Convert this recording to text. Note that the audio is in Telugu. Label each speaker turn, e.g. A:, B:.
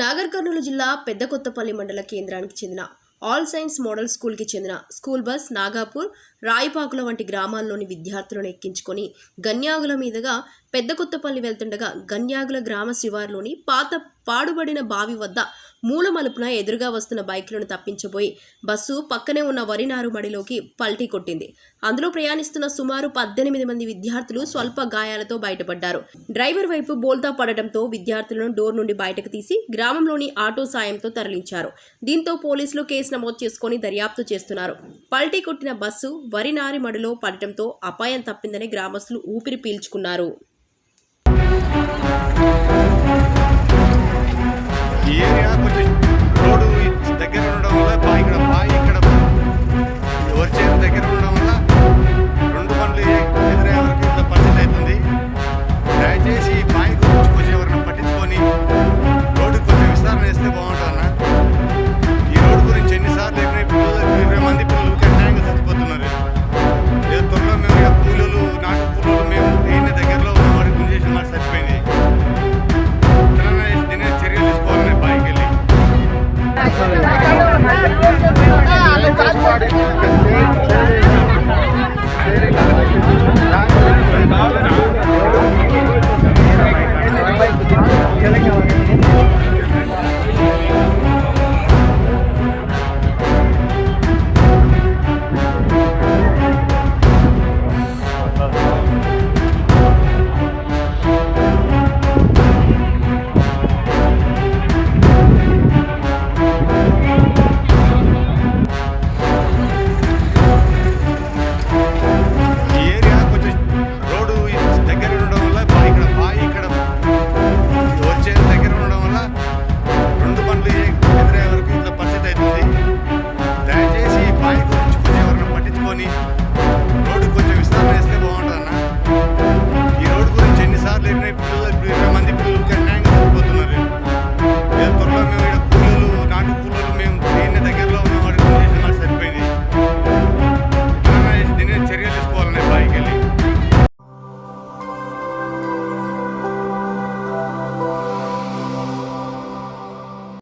A: నాగర్ కర్నూలు జిల్లా పెద్దకొత్తపల్లి మండల కేంద్రానికి చెందిన ఆల్ సైన్స్ మోడల్ స్కూల్కి చెందిన స్కూల్ బస్ నాగాపూర్ రాయిపాకుల వంటి గ్రామాల్లోని విద్యార్థులను ఎక్కించుకొని గన్యాగుల మీదుగా పెద్ద కొత్తపల్లి వెళ్తుండగా గన్యాగుల గ్రామ శివార్లోని పాత పాడుబడిన బావి వద్ద మూలమలుపున ఎదురుగా వస్తున్న బైకులను తప్పించబోయి బస్సు పక్కనే ఉన్న వరి నారు మడిలోకి పల్టీ కొట్టింది. అందులో ప్రయాణిస్తున్న సుమారు పద్దెనిమిది మంది విద్యార్థులు స్వల్ప గాయాలతో బయటపడ్డారు. డ్రైవర్ వైపు బోల్తా పడటంతో విద్యార్థులను డోర్ నుండి బయటకు తీసి గ్రామంలోని ఆటో సాయంతో తరలించారు. దీంతో పోలీసులు కేసు నమోదు చేసుకొని దర్యాప్తు చేస్తున్నారు. పల్టీ కొట్టిన బస్సు వరి నారి మడిలో పడటంతో అపాయం తప్పిందని గ్రామస్తులు ఊపిరి పీల్చుకున్నారు.
B: Lord.